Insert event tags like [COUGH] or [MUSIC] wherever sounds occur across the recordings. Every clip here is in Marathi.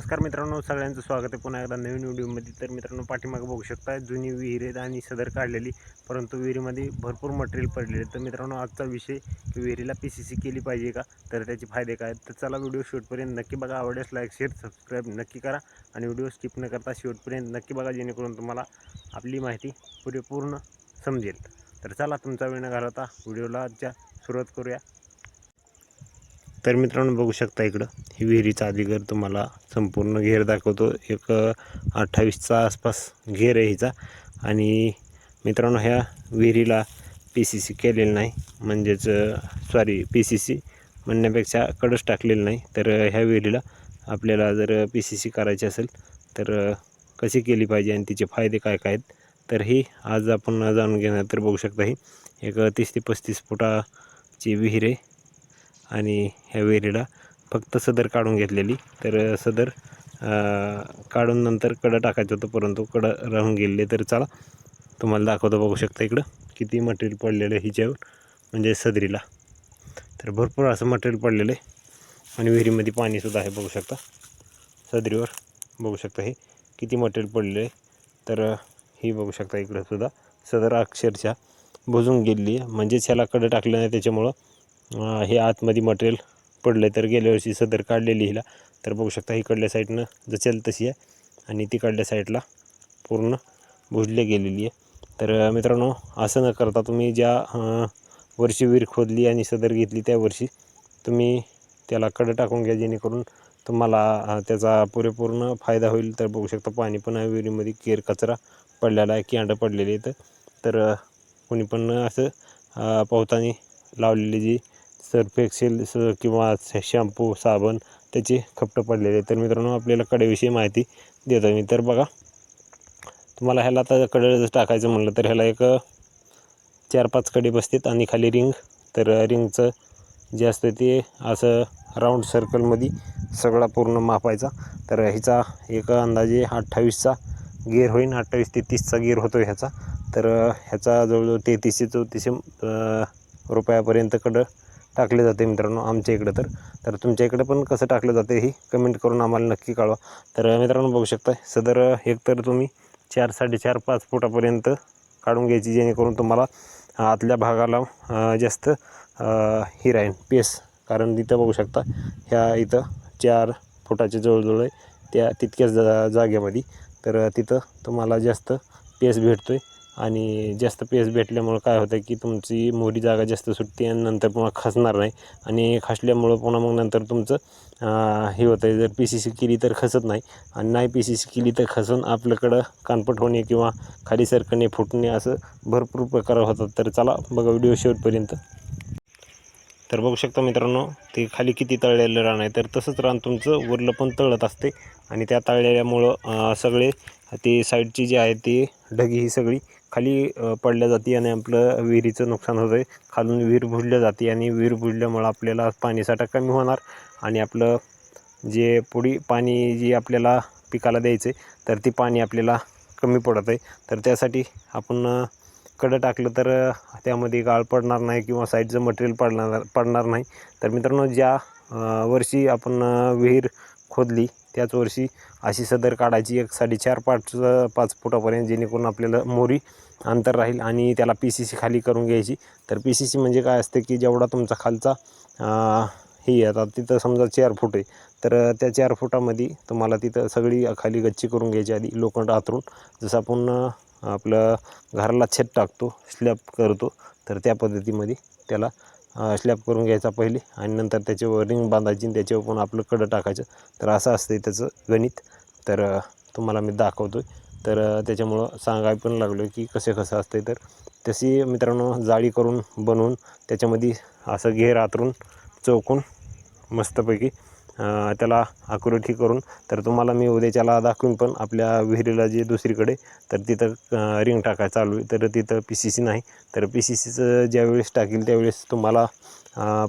नमस्कार मित्रांनो सगळ्यांचं स्वागत आहे पुन्हा एकदा नवीन व्हिडिओमध्ये. तर मित्रांनो पाठीमागं बघू शकता जुनी विहीर आहेत आणि सदर काढलेली परंतु विहिरीमध्ये भरपूर मटेरियल पडलेले. तर मित्रांनो आजचा विषय की विहिरीला पी सी सी केली पाहिजे का? तर त्याचे फायदे काय? तर चला व्हिडिओ शेवटपर्यंत नक्की बघा. आवडल्यास लाईक शेअर सबस्क्राईब नक्की करा आणि व्हिडिओ स्किप न करता शेवटपर्यंत नक्की बघा जेणेकरून तुम्हाला आपली माहिती पुरेपूर्ण समजेल. तर चला तुमचा वेळ न घालवता व्हिडिओला आजच्या सुरुवात करूया. तर मित्रांनो बघू शकता इकडं. ही विहिरीचा अधिकार तुम्हाला संपूर्ण घेर दाखवतो. एक अठ्ठावीसचा आसपास घेर आहे हिचा. आणि मित्रांनो ह्या विहिरीला पी सी सी केलेलं नाही. म्हणजेच सॉरी पी सी सी म्हणण्यापेक्षा कडच टाकलेलं नाही. तर ह्या विहिरीला आपल्याला जर पी सी सी करायची असेल तर कशी केली पाहिजे आणि तिचे फायदे काय काय आहेत तर ही आज आपण जाणून घेणार. तर बघू शकता ही एक तीस ते पस्तीस फुटाची विहीर आहे. आणि ह्या विहिरीला फक्त सदर काढून घेतलेली. तर सदर काढून नंतर कडं टाकायचं होतं परंतु कडं राहून गेलेले तर चला. तुम्हाला दाखवतो बघू शकता इकडं किती मटेरियल पडलेलं आहे हिच्यावर म्हणजे सदरीला. तर भरपूर असं मटेरियल पडलेलं आहे. आणि विहिरीमध्ये पाणीसुद्धा आहे बघू शकता. सदरीवर बघू शकता हे किती मटेरियल पडलेलं आहे. तर ही बघू शकता इकडं सुद्धा. सदर अक्षरशः बुजून गेलेली आहे. म्हणजेच ह्याला कडं टाकलं नाही त्याच्यामुळं हे आतमध्ये मटेरियल पडलं तर गेल्या वर्षी सदर काढलेली हिला. तर बघू शकता इकडल्या साईडनं जसेल तशी आहे. आणि तिकडल्या साईडला पूर्ण भुजली गेलेली आहे. तर मित्रांनो असं न करता तुम्ही ज्या वर्षी विहीर खोदली आणि सदर घेतली त्या वर्षी तुम्ही त्याला कडं टाकून घ्या जेणेकरून तुम्हाला त्याचा पुरेपूर्ण फायदा होईल. तर बघू शकता पाणी पण आहे विहिरीमध्ये केर कचरा पडलेला आहे किंड पडलेले आहेत. तर कोणी पण असं पोहताना लावलेली जी सर्फ एक्सेल स किंवा शॅम्पू साबण त्याचे खपटं पडलेले तर मित्रांनो आपल्याला कडेविषयी माहिती देतो मी. तर बघा तुम्हाला ह्याला आता कडे जर टाकायचं म्हणलं तर ह्याला एक चार पाच कडे बसतात आणि खाली रिंग. तर रिंगचं जे असतं ते असं राऊंड सर्कलमध्ये सगळा पूर्ण मापायचा. तर ह्याचा एक अंदाजे अठ्ठावीसचा गिअर होईल अठ्ठावीस ते तीसचा गिअर होतो ह्याचा. तर ह्याचा जवळजवळ तेहतीसशे चौतीसशे रुपयापर्यंत कडं टाकले जाते मित्रांनो आमच्या इकडं तर. तर तुमच्या इकडं पण कसं टाकलं जाते ही कमेंट करून आम्हाला नक्की कळवा. तर मित्रांनो बघू शकता सदर एक तर तुम्ही चार साडेचार पाच फुटापर्यंत काढून घ्यायची जेणेकरून तुम्हाला आतल्या भागाला जास्त ही राहील पेस कारण तिथं बघू शकता ह्या इथं चार फुटाच्या जवळजवळ आहे त्या तितक्याच जा जागेमध्ये. तर तिथं तुम्हाला जास्त पेस भेटतो आहे आणि जास्त पेस भेटल्यामुळं काय होतं की तुमची मोठी जागा जास्त सुटते आणि नंतर पुन्हा खचणार नाही. आणि खचल्यामुळं पुन्हा मग नंतर तुमचं हे होतं आहे जर पी सी सी केली तर खचत नाही. आणि नाही पी सी सी केली तर खचून आपल्याकडं कानपट होणे किंवा खाली सरकणे फुटणे असं भरपूर प्रकार होतात. तर चला बघा व्हिडिओ शेवटपर्यंत. तर बघू शकता मित्रांनो ते खाली किती तळलेलं रान आहे. तर तसंच रान तुमचं वरलं पण तळत असते. आणि त्या तळलेल्यामुळं सगळे ते साईडची जी आहे ती ढगी ही सगळी. खाली पडल्या जाते आणि आपलं विहिरीचं नुकसान होतं आहे. खालून विहीर भुजल्या जाते आणि विहीर भुजल्यामुळं आपल्याला पाणीसाठा कमी होणार आणि आपलं जे पुढी पाणी जी आपल्याला पिकाला द्यायचं आहे तर ती पाणी आपल्याला कमी पडत आहे. तर त्यासाठी आपण कडं टाकलं तर त्यामध्ये गाळ पडणार नाही किंवा साईडचं मटेरियल पडणार पडणार नाही. तर मित्रांनो ज्या वर्षी आपण विहीर खोदली त्याच वर्षी अशी सदर काढायची. एक साडेचार पाच पाच फुटापर्यंत जेणेकरून आपल्याला मोरी अंतर राहील आणि त्याला पी सी सी खाली करून घ्यायची. तर पी सी सी म्हणजे काय असते की जेवढा तुमचा खालचा हे आता तिथं समजा चार फूट आहे तर त्या चार फुटामध्ये तुम्हाला तिथं सगळी खाली गच्ची करून घ्यायची आधी लोखंड आतरून. जसं आपण आपलं घराला छत टाकतो स्लॅब करतो तर त्या पद्धतीमध्ये त्याला स्लॅब करून घ्यायचा पहिले आणि नंतर त्याच्यावर रिंग बांधायची आणि त्याच्यावर पण आपलं कडं टाकायचं. तर असं असतं त्याचं गणित. तर तुम्हाला मी दाखवतो आहे तर त्याच्यामुळं सांगाय पण लागलो की कसे कसं असतं तर तशी मित्रांनो जाळी करून बनवून त्याच्यामध्ये असं घेर आतरून चौकून मस्तपैकी त्याला आकृती करून तर तुम्हाला मी उद्याच्याला दाखवून पण आपल्या विहिरीला जे दुसरीकडे तर तिथं रिंग टाकायचं चालू आहे. तर तिथं पी सी सी नाही तर पी सी सीचं ज्यावेळेस टाकील त्यावेळेस तुम्हाला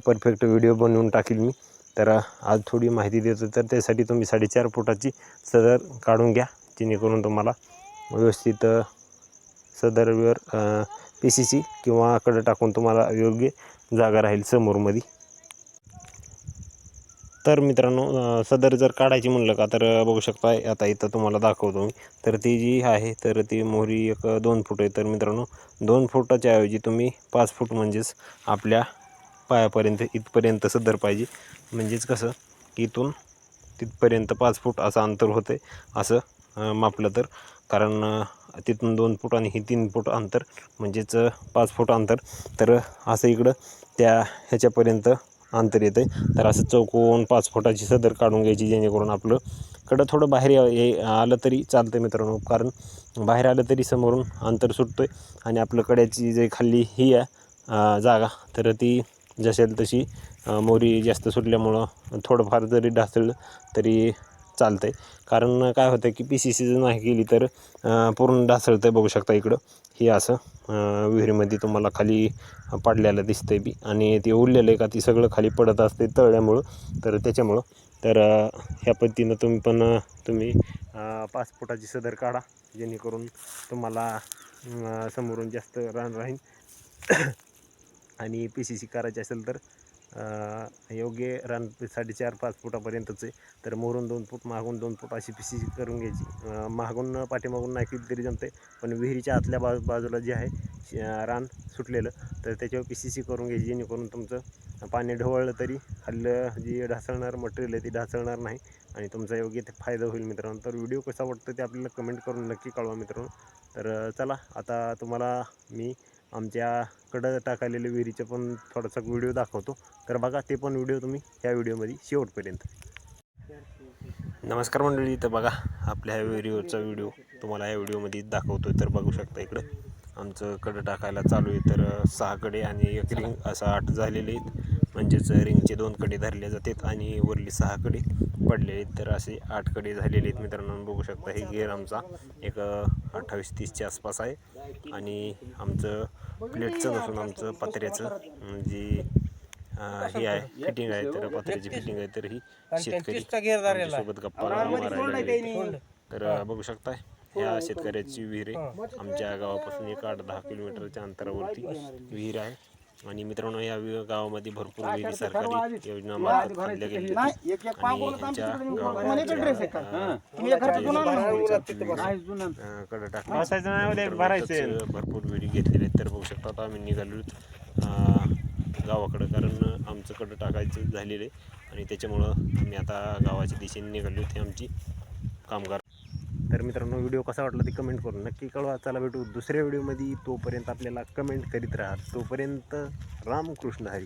परफेक्ट व्हिडिओ बनवून टाकील मी. तर आज थोडी माहिती देतो तर त्यासाठी तुम्ही साडेचार फुटाची सदर काढून घ्या जेणेकरून तुम्हाला व्यवस्थित सदरवर पी सी सी किंवा कडं टाकून तुम्हाला योग्य जागा राहील समोरमध्ये. तर मित्रांनो सदर जर काढायची म्हणलं का तर बघू शकता आता इथं तुम्हाला दाखवतो मी. तर ती जी आहे तर ती मोहरी एक दोन फूट आहे. तर मित्रांनो दोन फुटाच्या ऐवजी तुम्ही पाच फूट म्हणजेच आपल्या पायापर्यंत इथपर्यंत सदर पाहिजे. म्हणजेच कसं इथून तिथपर्यंत पाच फूट असं अंतर होतं असं मापलं तर. कारण तिथून दोन फूट आणि ही तीन फूट अंतर म्हणजेच पाच फूट अंतर. तर असं इकडं त्या ह्याच्यापर्यंत अंतर येतं तर असं चौकोन पाच फुटाची सदर काढून घ्यायची जेणेकरून आपलं कडं थोडं बाहेर या- ये- आलं तरी चालतं मित्रांनो. कारण बाहेर आलं तरी समोरून अंतर सुटतं आहे आणि आपलं कड्याची जे खाल्ली ही आहे जागा तर ती जसेल तशी मोरी जास्त सुटल्यामुळं थोडंफार जरी ढासळलं तरी चालतं आहे कारण काय होतं की पी सी सी जर नाही केली तर पूर्ण ढासळतं आहे बघू शकता इकडं. हे असं विहिरीमध्ये तुम्हाला खाली पडलेलं दिसतंय बी. आणि ते उरलेलं आहे का ती सगळं खाली पडत असते तळल्यामुळं तर त्याच्यामुळं. तर ह्या पद्धतीनं तुम्ही पण तुम्ही पासपोर्टाची पाच फुटाची सदर काढा. जेणेकरून तुम्हाला समोरून जास्त रान राहील [COUGHS] आणि पी सी सी करायची असेल तर योग्य रान साडेचार पाच फुटापर्यंतच आहे तर मोरून दोन फूट मागून दोन फूट अशी पी सी सी करून घ्यायची. मागून पाठीमागून नाही केली तरी जमते पण विहिरीच्या आतल्या बाजू बाजूला जे आहे श- रान सुटलेलं तर त्याच्यावर पी सी सी करून घ्यायची जेणेकरून तुमचं पाणी ढवळलं तरी खाल्लं जी ढासळणार मटेरियल आहे ती ढासळणार नाही आणि तुमचा योग्य ते फायदा होईल मित्रांनो. तर व्हिडिओ कसा वाटतो ते आपल्याला कमेंट करून नक्की कळवा मित्रांनो. तर चला आता तुम्हाला मी आमच्याकडं कडं टाकालेल्या विहिरीचं पण थोडासा व्हिडिओ दाखवतो. तर बघा ते पण व्हिडिओ तुम्ही या व्हिडिओमध्ये शेवटपर्यंत. नमस्कार मंडळी तर बघा आपल्या ह्या व्हिडिओचा व्हिडिओ तुम्हाला या व्हिडिओमध्ये दाखवतो तर बघू शकता इकडं. आमचं कडं टाकायला चालू आहे तर सहा कडे आणि एक रिंग असं आठ झालेले आहेत. म्हणजेच रिंगचे दोन कडे धरले जातात आणि वरली सहा कडे पडले आहेत. तर असे आठकडे झालेले आहेत मित्रांनो. बघू शकता हे गेअर आमचा एक अठ्ठावीस तीसच्या आसपास आहे. आणि आमचं प्लेटचं नसून आमचं पत्र्याचं जी हे आहे फिटिंग आहे तर पत्र्याची फिटिंग आहे तर ही शेतकरी सोबत गप्पा मारायला. तर बघू शकताय ह्या शेतकऱ्याची विहीर आहे. आमच्या गावापासून एक आठ दहा किलोमीटरच्या अंतरावरती विहीर आहे. आणि मित्रांनो या गावामध्ये भरपूर विहिरी सरकारी योजना मार्फत बांधल्या गेलेल्या आहेत. आणि भरपूर विहिरी घेतलेले आहेत तर बघू शकता आता आम्ही निघालो गावाकडं कारण आमचं कडं टाकायचं झालेलं आहे. आणि त्याच्यामुळं आम्ही आता गावाच्या दिशेने निघालो ते आमची कामगार. तर मित्रांनो व्हिडिओ कसा वाटला ते कमेंट करून नक्की कळवा. चला भेटू दुसऱ्या व्हिडिओमध्ये. तोपर्यंत आपल्याला कमेंट करीत राहा. तोपर्यंत रामकृष्ण हरी.